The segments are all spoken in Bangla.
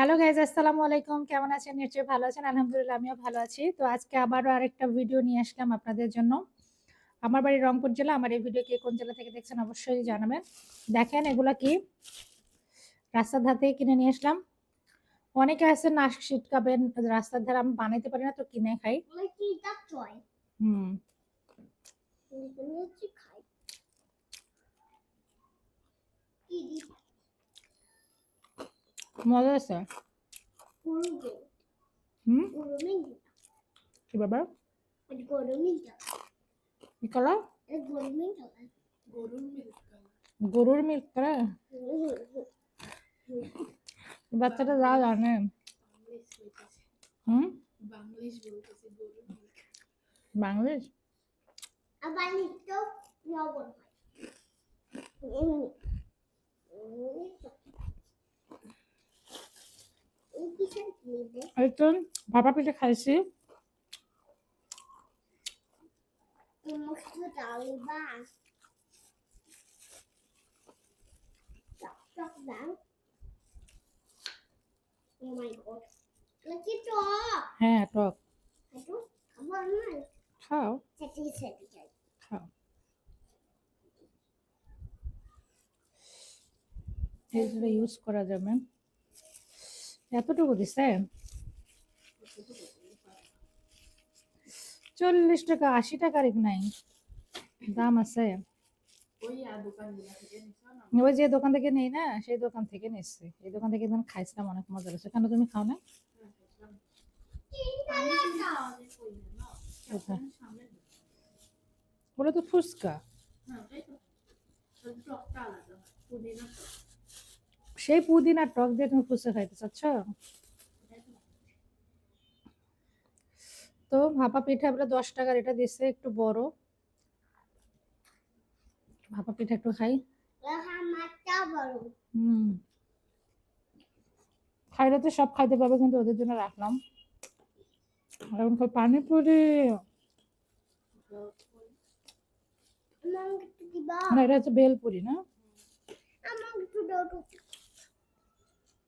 হ্যালো গাইজ আসসালামু আলাইকুম কেমন আছেন? নিশ্চয়ই ভালো আছেন। আলহামদুলিল্লাহ আমিও ভালো আছি। তো আজকে আবারও আরেকটা ভিডিও নিয়ে আসলাম আপনাদের জন্য। আমার বাড়ি রংপুর জেলা। আমার এই ভিডিও কে কোন জেলা থেকে দেখছেন অবশ্যই জানাবেন। দেখেন এগুলা কি? রাস্তার ধার থেকে কিনে নিয়ে আসলাম। অনেকে আছে নাশ ছিটকাবেন রাস্তার ধারে আমি বানাইতে পারি না তো কিনে খাই। হুম এগুলো হচ্ছে খাই কি দি মজা আছে? হুম কি বাবা কি কলা এটা গরুর মিল্ক গরুর বাচ্চাটা যা জানে। বাংলিশ হুম বাংলিশ মিল্ক বাংলাদেশ? আবার নিত্য লবণ হয়। এই ভাপা পিঠে খাইছি. হ্যাঁ টক। ইউজ করা যাবে। এতটুকু দিছে? চল্লিশ টাকা আশি টাকার নাই। দাম আছে। ওই যে দোকান থেকে নেই না সেই দোকান থেকে নিচ্ছি এই দোকান থেকে একদিন খাইছিলাম অনেক মজা লাগছে কেন তুমি খাও না? ওটা তো ফুচকা। হয় পুদিনা টক সেই দিয়ে তুমি ফুচকা খাইতে চাচ্ছ? তো ভাপা পিঠা আমরা দশ টাকার, এটা দিচ্ছে একটু বড়। ভাপা পিঠা একটু খাই. হুম। খাইলে তো সব খাইতে পারবে, কিন্তু ওদের জন্য রাখলাম। এখন পানিপুরি। এটা হচ্ছে বেলপুরি না.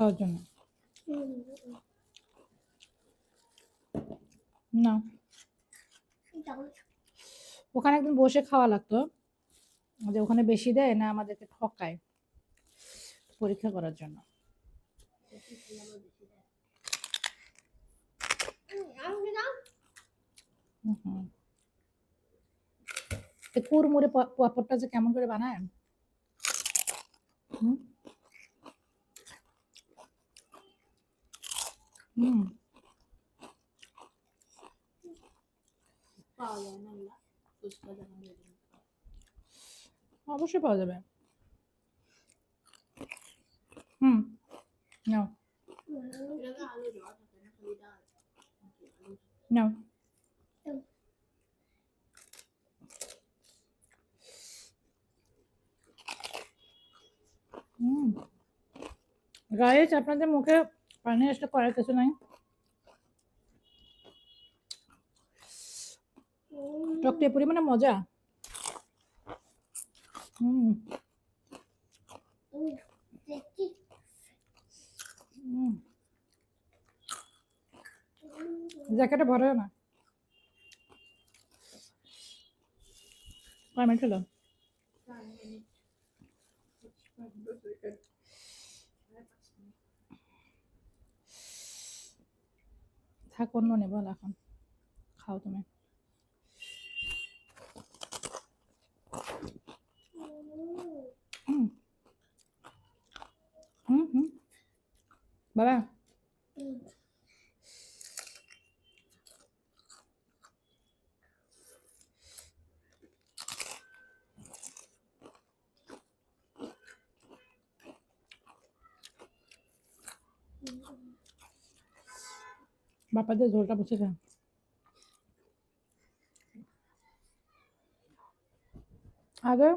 খাওয়ার জন্য। না। ওখানে একদিন বসে খাওয়া লাগতো। যে ওখানে বেশি দেয় না আমাদেরকে ঠকায় পরীক্ষা করার জন্য। কুড়মুড়ে প- যে কেমন করে বানায়? হুম? পাওয়া অবশ্যই পাওয়া যাবে। হুম নাও। নাও। গাইস আপনাদের মুখে পানি আসলে করার কিছু নাই। টকটে পরিমাণে মজা। জ্যাকেটে ভরে না। কয় মিনিট হলো থাক অন্য নেব এখন। খাও তুমি। হুম। বাবা। বাপাদের ঝোলটা বসে খায় আগে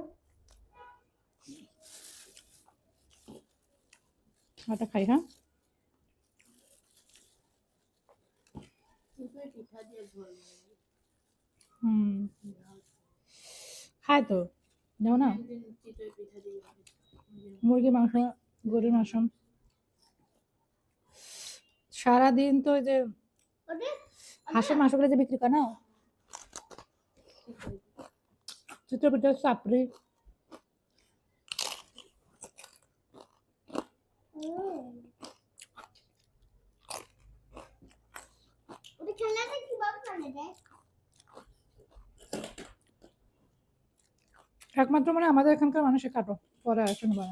আটা খাই হ্যাঁ? হুম। খায় তো যাও না? একদিন চিতই পিঠা দিয়ে মুরগি মাংস, গরুর মাংস। সারাদিন তো যে হাঁসের মাংসগুলো যে বিক্রি করে না? চিত্র পিঠা চাপড়ি। একমাত্র মানে আমাদের এখানকার মানুষের কাটো পরে আসেন বাবা